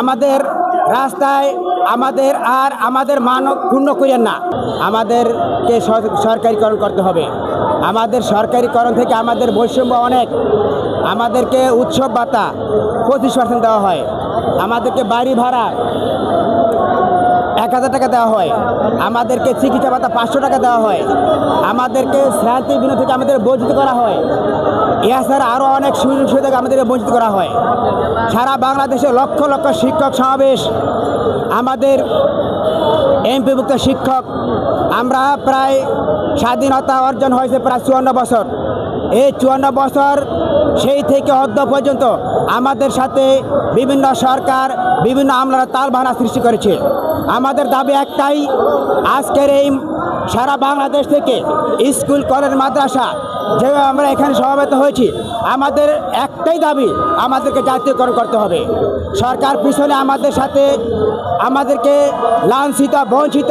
আমাদের রাস্তায় আমাদের আর আমাদের মানব ক্ষুণ্ণ করেন না। আমাদেরকে সরকারিকরণ করতে হবে। আমাদের সরকারিকরণ থেকে আমাদের বৈষম্য অনেক। আমাদেরকে উৎসব ভাতা পঁচিশ পার্সেন্ট দেওয়া হয়। আমাদেরকে বাড়ি ভাড়া এক হাজার টাকা দেওয়া হয়। আমাদেরকে চিকিৎসা ভাতা পাঁচশো টাকা দেওয়া হয়। আমাদেরকে শ্রান্তি বিনোদ থেকে আমাদের বঞ্চিত করা হয়। এছাড়া আরও অনেক সুযোগ সুবিধা আমাদের বঞ্চিত করা হয়। সারা বাংলাদেশে লক্ষ লক্ষ শিক্ষক সমাবেশ। আমাদের এমপিভুক্ত শিক্ষক। আমরা প্রায় স্বাধীনতা অর্জন হয়েছে প্রায় চুয়ান্ন বছর। এই চুয়ান্ন বছর সেই থেকে অদ্য পর্যন্ত আমাদের সাথে বিভিন্ন সরকার, বিভিন্ন আমলারা তাল ভাড়া সৃষ্টি করেছে। আমাদের দাবি একটাই, আজকের এই সারা বাংলাদেশ থেকে স্কুল, কলেজ, মাদ্রাসা যে আমরা এখানে সমাবেত হয়েছি, আমাদের একটাই দাবি, আমাদেরকে জাতীয়করণ করতে হবে। সরকার পিছনে আমাদের সাথে আমাদেরকে লাঞ্ছিত, বঞ্চিত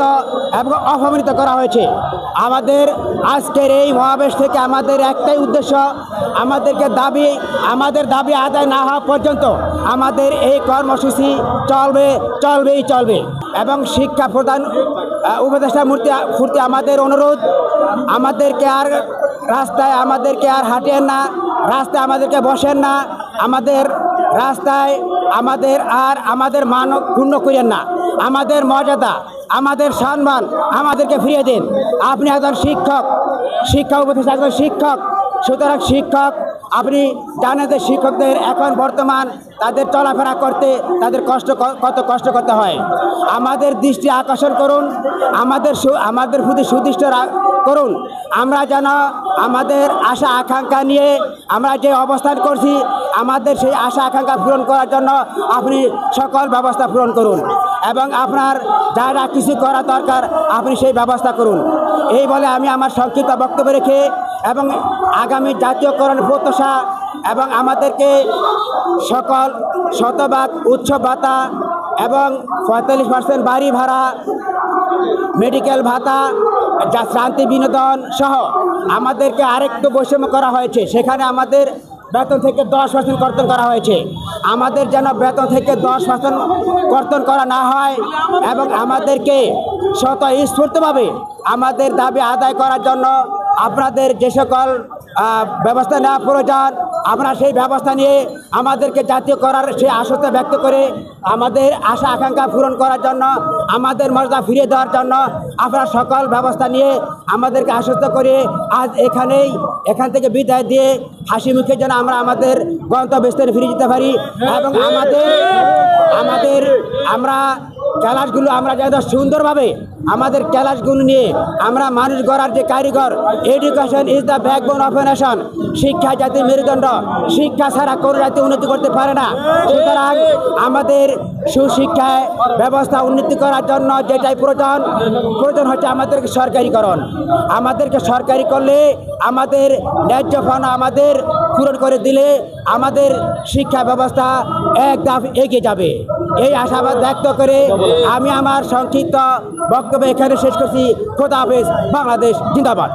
এবং অপমানিত করা হয়েছে। আমাদের আজকের এই মহাবেশ থেকে আমাদের একটাই উদ্দেশ্য, আমাদেরকে দাবি, আমাদের দাবি আদায় না হওয়া পর্যন্ত আমাদের এই কর্মসূচি চলবে, চলবেই চলবে। এবং শিক্ষা প্রদান উপদেষ্টা মূর্তি ফুর্তি আমাদের অনুরোধ, আমাদেরকে আর রাস্তায়, আমাদেরকে আর হাঁটেন না, রাস্তায় আমাদেরকে বসেন না, আমাদের রাস্তায় আমাদের আর আমাদের মানব পূর্ণ করেন না। আমাদের মর্যাদা, আমাদের সম্মান আমাদেরকে ফিরিয়ে দিন। আপনি একজন শিক্ষক, শিক্ষা উপদেষ্টা, একজন শিক্ষক। সুতরাং শিক্ষক, আপনি জানেন যে শিক্ষকদের এখন বর্তমান তাদের চলাফেরা করতে তাদের কষ্ট কত কষ্ট করতে হয়। আমাদের দৃষ্টি আকর্ষণ করুন, আমাদের আমাদের প্রতি সুদৃষ্ট করুন। আমরা যেন আমাদের আশা, আকাঙ্ক্ষা নিয়ে আমরা যে অবস্থান করছি, আমাদের সেই আশা আকাঙ্ক্ষা পূরণ করার জন্য আপনি সকল ব্যবস্থা পূরণ করুন। এবং আপনার যা যা কিছু করা দরকার, আপনি সেই ব্যবস্থা করুন। এই বলে আমি আমার সংক্ষিপ্ত বক্তব্য রেখে এবং আগামী জাতীয়করণ প্রত্যাশা এবং আমাদেরকে সকল শতভাগ উৎসব ভাতা এবং পঁয়তাল্লিশ পার্সেন্ট বাড়ি ভাড়া মেডিকেল ভাতা, যা শান্তি বিনোদন সহ আমাদেরকে আরেকটু বৈষম্য করা হয়েছে। সেখানে আমাদের বেতন থেকে দশ পার্সেন্ট কর্তন করা হয়েছে। আমাদের যেন বেতন থেকে দশ পার্সেন্ট কর্তন করা না হয় এবং আমাদেরকে শত স্ফূর্তভাবে আমাদের দাবি আদায় করার জন্য আপনাদের যে সকল ব্যবস্থা নেওয়া প্রয়োজন, আমরা সেই ব্যবস্থা নিয়ে আমাদেরকে জাতীয় করার সেই আশাটা ব্যক্ত করে আমাদের আশা আকাঙ্ক্ষা পূরণ করার জন্য, আমাদের মর্যাদা ফিরিয়ে দেওয়ার জন্য আমরা সকল ব্যবস্থা নিয়ে আমাদেরকে আশ্বস্ত করে আজ এখানেই, এখান থেকে বিদায় দিয়ে হাসি মুখে যেন আমরা আমাদের গন্তব্যস্থলে ফিরে যেতে পারি। এবং আমাদের আমাদের, আমরা ক্যালাসগুলো আমরা যেন সুন্দরভাবে আমাদের ক্যালাসগুলো নিয়ে আমরা মানুষ গড়ার যে কারিগর education is the backbone of a nation শিক্ষা জাতির মেরুদণ্ড, শিক্ষা ছাড়া কোনো জাতি উন্নতি করতে পারে না। সুতরাং আমাদের সুশিক্ষায় ব্যবস্থা উন্নতি করার জন্য যেটাই প্রয়োজন প্রয়োজন হচ্ছে আমাদেরকে সরকারিকরণ। আমাদেরকে সরকারি করলে আমাদের ন্যায্য পাওনা আমাদের পূরণ করে দিলে আমাদের শিক্ষা ব্যবস্থা এক ধাপ এগিয়ে যাবে। এই আশাবাদ ব্যক্ত করে আমি আমার সংক্ষিপ্ত বক্তব্য এখানে শেষ করছি। খোদা হাফেজ, বাংলাদেশ, জিন্দাবাদ।